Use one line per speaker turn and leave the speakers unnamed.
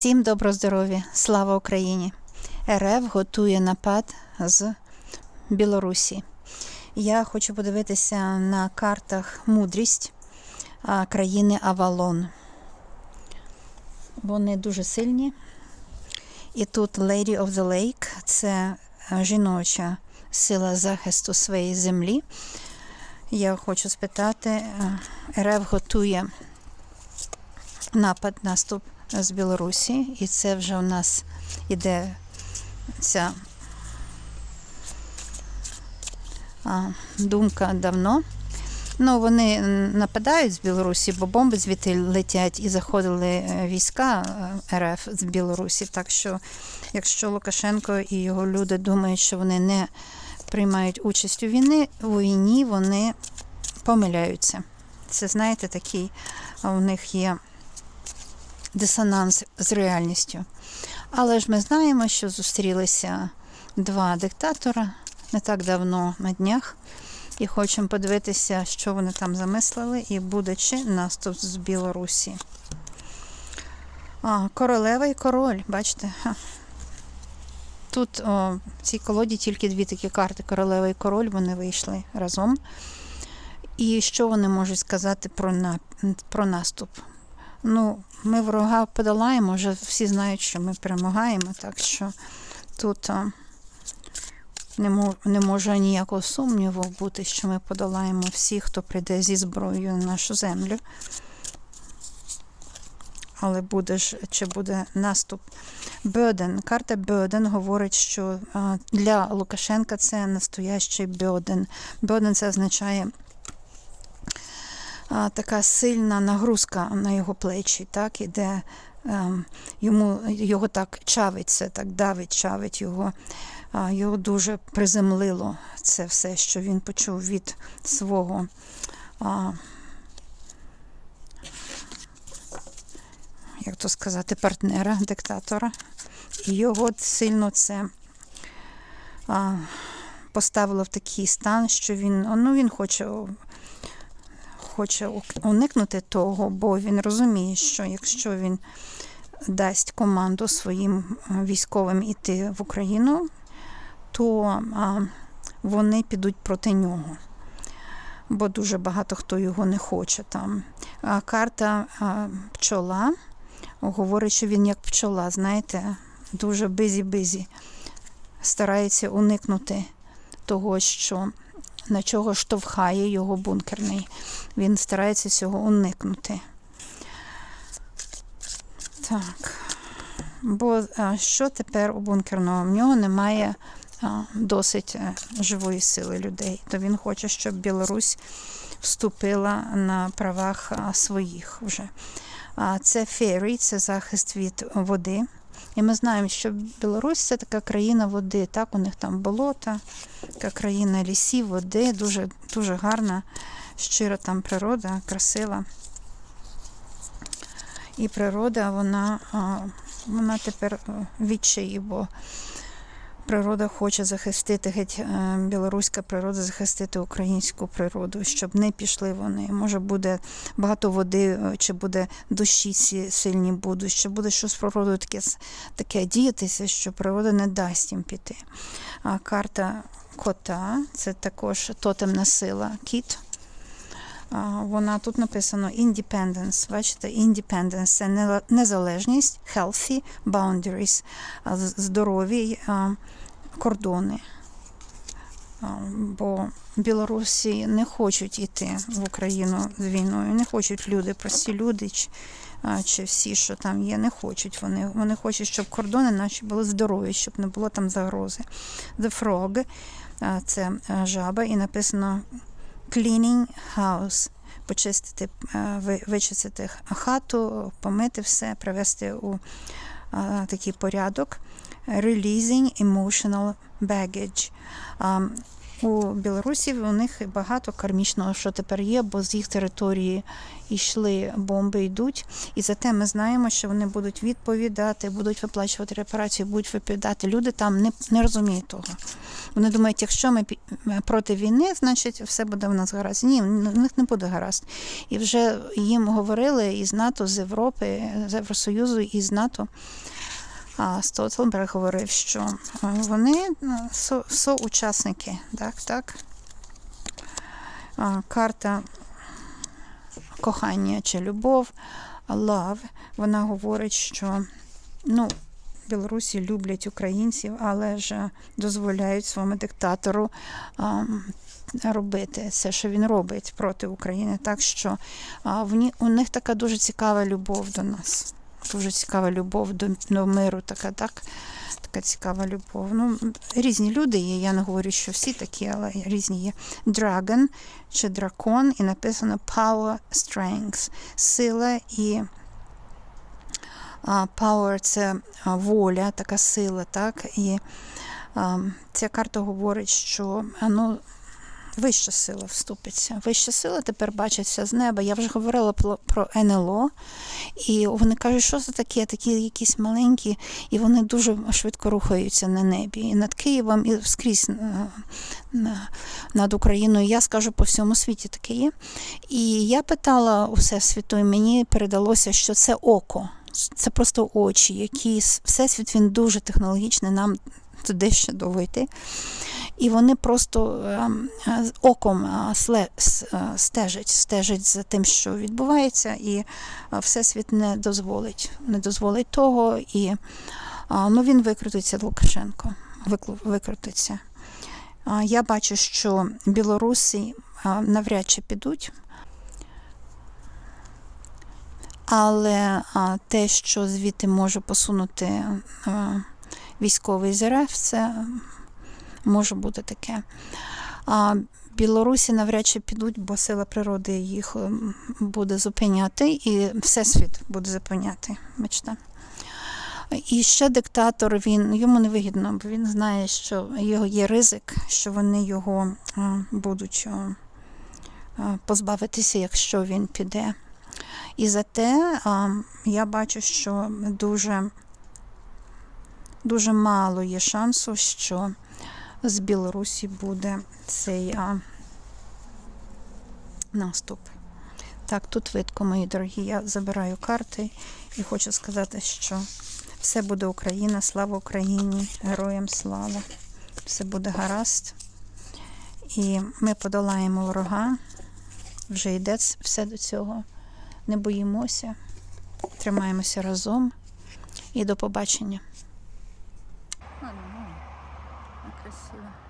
Всім добро здоров'я! Слава Україні! РФ готує напад з Білорусі. Я хочу подивитися на картах мудрість країни Авалон. Вони дуже сильні. І тут Lady of the Lake це жіноча сила захисту своєї землі. Я хочу спитати, РФ готує напад, наступ з Білорусі, і це вже у нас іде ця думка давно. Ну, вони нападають з Білорусі, бо бомби звідти летять і заходили е, війська е, РФ з Білорусі. Так що, якщо Лукашенко і його люди думають, що вони не приймають участь у війні, у війні, вони помиляються. Це, знаєте, такий у них є дисонанс з реальністю. Але ж ми знаємо, що зустрілися два диктатора не так давно на днях. І хочемо подивитися, що вони там замислили, і буде чи наступ з Білорусі. А, Королева і король, бачите? Тут о, в цій колоді тільки дві такі карти королева і король, вони вийшли разом. І що вони можуть сказати про, на, про наступ? Ну, ми ворога подолаємо, вже всі знають, що ми перемагаємо, так що тут не, мож, не може ніякого сумніву бути, що ми подолаємо всіх, хто прийде зі зброєю на нашу землю. Але буде ж, чи буде наступ? Бьоден. Карта Бьоден говорить, що для Лукашенка це настоящий Бьоден. Бьоден це означає а, така сильна нагрузка на його плечі, так, іде ем, йому його так чавиться, так давить, чавить його. А, його дуже приземлило це все, що він почув від свого. А, як то сказати, партнера, диктатора. І його сильно це а, поставило в такий стан, що він ну, він хоче хоче уникнути того, бо він розуміє, що якщо він дасть команду своїм військовим іти в Україну, то вони підуть проти нього. Бо дуже багато хто його не хоче там. Карта пчола говорить, що він як пчола, знаєте, дуже бизі-бизі, старається уникнути того, що на чого штовхає його бункерний. Він старається цього уникнути. Так. Бо а, що тепер у бункерного? В нього немає а, досить а, живої сили людей. То він хоче, щоб Білорусь вступила на правах а, своїх вже. А це фері, це захист від води. І ми знаємо, що Білорусь це така країна води. Так, у них там болота, така країна лісів, води, дуже дуже гарна, щира там природа, красива. І природа, вона вона тепер відчаї, бо природа хоче захистити, геть білоруська природа захистити українську природу, щоб не пішли вони. Може буде багато води, чи буде дощі сильні будуть, що буде щось з природою таке таке діятися, що природа не дасть їм піти. А карта кота це також тотемна сила, кіт. Вона тут написано independence. Бачите, independence – це незалежність, healthy boundaries, здорові кордони. Бо Білорусі не хочуть йти в Україну з війною, не хочуть люди, прості люди, чи, всі, що там є, не хочуть. Вони Вони хочуть, щоб кордони наші були здорові, щоб не було там загрози. The Frog – це жаба, і написано cleaning house. Почистити, вичистити хату, помити все, привести у такий порядок. Releasing emotional baggage. У Білорусі у них багато кармічного, що тепер є, бо з їх території йшли бомби, йдуть. І зате ми знаємо, що вони будуть відповідати, будуть виплачувати репарації, будуть відповідати. Люди там не, не розуміють того. Вони думають, якщо ми пі- проти війни, значить все буде в нас гаразд. Ні, в них не буде гаразд. І вже їм говорили із НАТО, з Європи, з Євросоюзу і з НАТО. А Столтенберг говорив, що е, вони е, со- соучасники. Так, так. Карта кохання чи любов, love, вона говорить, що ну, Білорусі люблять українців, але ж дозволяють своєму диктатору робити все, що він робить проти України. Так що а, в ні, у них така дуже цікава любов до нас. Дуже цікава любов до, до миру, така, так, така цікава любов. Ну, різні люди є. Я не говорю, що всі такі, але різні є. Dragon чи дракон, і написано Power Strength. Сила і power це воля, така сила, так? І а, ця карта говорить, що ну, вища сила вступиться. Вища сила тепер бачиться з неба. Я вже говорила про, НЛО, і вони кажуть, що це таке, такі якісь маленькі, і вони дуже швидко рухаються на небі. І над Києвом, і скрізь е, на- над Україною. Я скажу по всьому світі таке є. І я питала у Всесвіту, і мені передалося, що це око. Це просто очі, які всесвіт він дуже технологічний, нам туди ще довго. І вони просто ем, е, оком е, е, стежать, стежать за тим, що відбувається, і всесвіт не дозволить, не дозволить того. І ну, він викрутиться Лукашенко. Викрутиться. Я бачу, що білоруси навряд чи підуть. Але те, що звідти може посунути військовий з РФ, це може бути таке. Білорусі навряд чи підуть, бо сила природи їх ем, буде зупиняти, і всесвіт буде зупиняти. Бачите? І ще диктатор, він йому не вигідно, бо він знає, що його є ризик, що вони його будуть а, а, позбавитися, якщо він піде. І зате я бачу, що дуже, дуже мало є шансу, що з Білорусі буде цей а, наступ. Так, тут видко, мої дорогі. Я забираю карти і хочу сказати, що все буде Україна, слава Україні, героям слава. Все буде гаразд. І ми подолаємо ворога. Вже йде все до цього. Не боїмося, тримаємося разом і до побачення. Красиво.